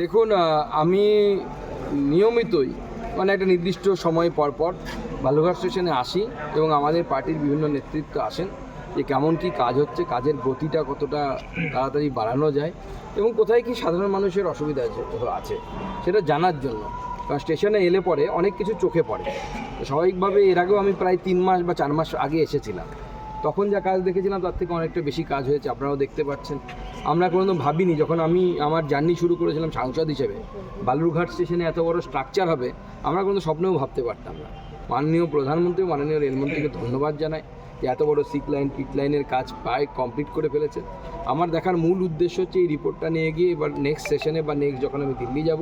দেখুন আমি নিয়মিতই মানে একটা নির্দিষ্ট সময় পর পর বালুঘাট স্টেশনে আসি এবং আমাদের পার্টির বিভিন্ন নেতৃত্ব আসেন যে কেমন কি কাজ হচ্ছে, কাজের গতিটা কতটা তাড়াতাড়ি বাড়ানো যায় এবং কোথায় কি সাধারণ মানুষের অসুবিধা আছে, সেটা জানার জন্য। কারণ স্টেশনে এলে পরে অনেক কিছু চোখে পড়ে। স্বাভাবিকভাবে এর আগেও আমি প্রায় তিন মাস বা চার মাস আগে এসেছিলাম। তখন যা কাজ দেখেছিলাম, তার থেকে অনেকটা বেশি কাজ হয়েছে, আপনারাও দেখতে পাচ্ছেন। আমরা কোনো ভাবিনি, যখন আমি আমার জার্নি শুরু করেছিলাম সাংসদ হিসেবে, বালুরঘাট স্টেশনে এত বড় স্ট্রাকচার হবে, আমরা কোনো স্বপ্নেও ভাবতে পারতাম না। মাননীয় প্রধানমন্ত্রী, মাননীয় রেলমন্ত্রীকে ধন্যবাদ জানাই যে এত বড় সিক লাইন পিক লাইনের কাজ প্রায় কমপ্লিট করে ফেলেছে। আমার দেখার মূল উদ্দেশ্য হচ্ছে এই রিপোর্টটা নিয়ে গিয়ে এবার নেক্সট সেশনে বা নেক্সট যখন আমি দিল্লি যাব,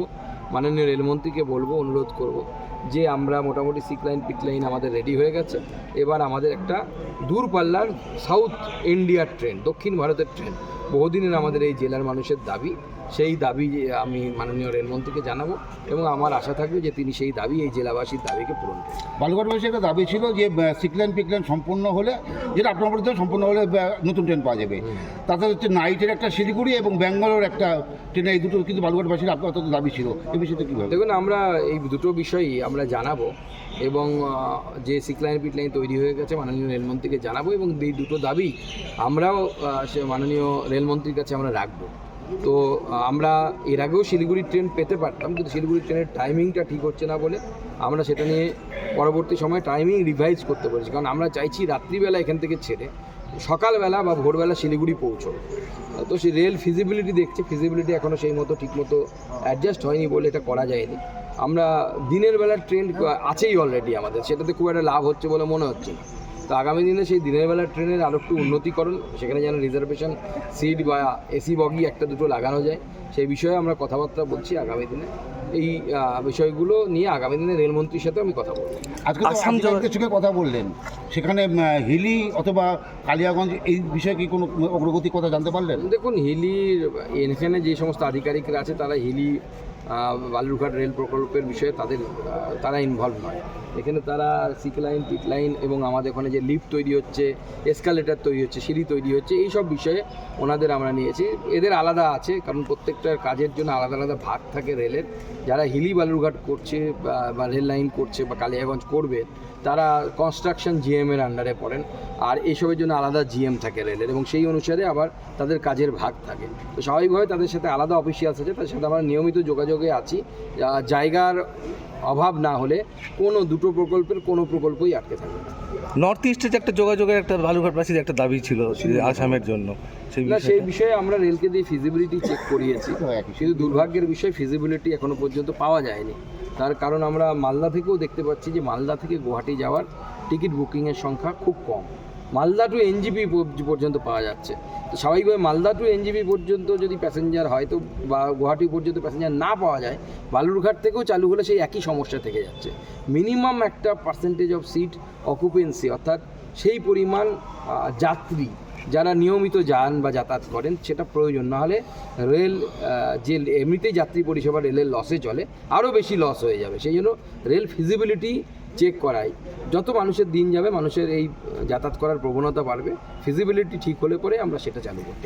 মাননীয় রেলমন্ত্রীকে বলব, অনুরোধ করব যে আমরা মোটামুটি সিক লাইন পিক লাইন আমাদের রেডি হয়ে গেছে। এবার আমাদের একটা দূরপাল্লার সাউথ ইন্ডিয়ার ট্রেন দক্ষিণ ভারতের ট্রেন বহুদিনের আমাদের এই জেলার মানুষের দাবি সেই দাবি আমি মাননীয় রেলমন্ত্রীকে জানাব এবং আমার আশা থাকবে যে তিনি সেই দাবি এই জেলাবাসীর দাবিকে পূরণ করবেন। বালুঘাটবাসী একটা দাবি ছিল যে সিকলেন পিকলেন সম্পূর্ণ হলে যেটা আপনার বলতে সম্পূর্ণ হলে নতুন ট্রেন পাওয়া যাবে। তাতে হচ্ছে নাইটের একটা শিলিগুড়ি এবং ব্যাঙ্গালোর একটা ট্রেন এই দুটো কিন্তু বালুঘাটবাসীর আপনার দাবি ছিল। এই বিষয়টা কীভাবে দেখুন আমরা এই দুটো বিষয়ই আমরা জানাব এবং যে সিক লাইন পিট লাইন তৈরি হয়ে গেছে মাননীয় রেলমন্ত্রীকে জানাব এবং এই দুটো দাবি আমরাও সে মাননীয় রেলমন্ত্রীর কাছে আমরা রাখব। তো, আমরা এর আগেও শিলিগুড়ির ট্রেন পেতে পারতাম, কিন্তু শিলিগুড়ি ট্রেনের টাইমিংটা ঠিক হচ্ছে না বলে আমরা সেটা নিয়ে পরবর্তী সময়ে টাইমিং রিভাইজ করতে পেরেছি। কারণ আমরা চাইছি রাত্রিবেলা এখান থেকে ছেড়ে সকালবেলা বা ভোরবেলা শিলিগুড়ি পৌঁছবো। তো সেই রেল ফিজিবিলিটি দেখছে ফিজিবিলিটি এখনও সেই মতো ঠিকমতো অ্যাডজাস্ট হয়নি বলে এটা করা যায়নি। আমরা দিনের বেলার ট্রেন আছেই অলরেডি আমাদের, সেটাতে খুব একটা লাভ হচ্ছে বলে মনে হচ্ছে না। তো আগামী দিনে সেই দিনের বেলা ট্রেনের আরও একটু উন্নতিকরণ সেখানে যেন রিজার্ভেশন সিট বা এসি বগি একটা দুটো লাগানো যায় সেই বিষয়ে আমরা কথাবার্তা বলছি আগামী দিনে। এই বিষয়গুলো নিয়ে আগামী দিনে রেলমন্ত্রীর সাথে আমি কথা বলব। আজকে আসাম সঙ্গে কথা বললেন। সেখানে হিলি অথবা কালিয়াগঞ্জ এই বিষয়ে কি কোনো অগ্রগতি কথা জানতে পারলেন? দেখুন হিলির এখানে যে সমস্ত আধিকারিকরা আছে তারা হিলি বালুরঘাট রেল প্রকল্পের বিষয়ে তাদের তারা ইনভলভ নয়। এখানে তারা সিক লাইন পিক লাইন এবং আমাদের ওখানে যে লিফট তৈরি হচ্ছে এসকালেটার তৈরি হচ্ছে, সিঁড়ি তৈরি হচ্ছে এই সব বিষয়ে ওনাদের আমরা নিয়েছি। এদের আলাদা আছে, কারণ প্রত্যেকটার কাজের জন্য আলাদা আলাদা ভাগ থাকে রেলের। যারা হিলি বালুরঘাট করছে বা- বা রেল লাইন করছে বা কালিয়াগঞ্জ করবে, তারা কনস্ট্রাকশন জিএমের আন্ডারে পড়েন। আর এইসবের জন্য আলাদা জিএম থাকে রেলের এবং সেই অনুসারে আবার তাদের কাজের ভাগ থাকে। তো স্বাভাবিকভাবে তাদের সাথে আলাদা অফিসিয়ালস আছে, তাদের সাথে আমরা নিয়মিত যোগাযোগে আছি। জায়গার অভাব না হলে কোনো দুটো প্রকল্পের কোনো প্রকল্পই আটকে থাকবে না। নর্থ ইস্টে যে একটা যোগাযোগের একটা বালুঘাটবাসীর একটা দাবি ছিল আসামের জন্য সেই না সেই বিষয়ে আমরা রেলকে দিয়ে ফিজিবিলিটি চেক করিয়েছি। কিন্তু দুর্ভাগ্যের বিষয় ফিজিবিলিটি এখনও পর্যন্ত পাওয়া যায়নি। তার কারণ আমরা মালদা থেকেও দেখতে পাচ্ছি যে মালদা থেকে গুয়াহাটি যাওয়ার টিকিট বুকিংয়ের সংখ্যা খুব কম। মালদা টু এনজিপি পর্যন্ত পাওয়া যাচ্ছে। তো স্বাভাবিকভাবে মালদা টু এনজিপি পর্যন্ত যদি প্যাসেঞ্জার হয়, তো বা গুয়াহাটি পর্যন্ত প্যাসেঞ্জার না পাওয়া যায়, বালুরঘাট থেকেও চালু হলে সেই একই সমস্যা থেকে যাচ্ছে। মিনিমাম একটা পার্সেন্টেজ অফ সিট অকুপেন্সি অর্থাৎ সেই পরিমাণ যাত্রী যারা নিয়মিত যান বা যাতায়াত করেন, সেটা প্রয়োজন। নাহলে রেল যে এমনিতেই যাত্রী পরিষেবা রেলের লসে চলে আরও বেশি লস হয়ে যাবে। সেই জন্য রেল ফিজিবিলিটি চেক করাই। যত মানুষের দিন যাবে, মানুষের এই যাতায়াত করার প্রবণতা বাড়বে। ফিজিবিলিটি ঠিক হলে পরে আমরা সেটা চালু করব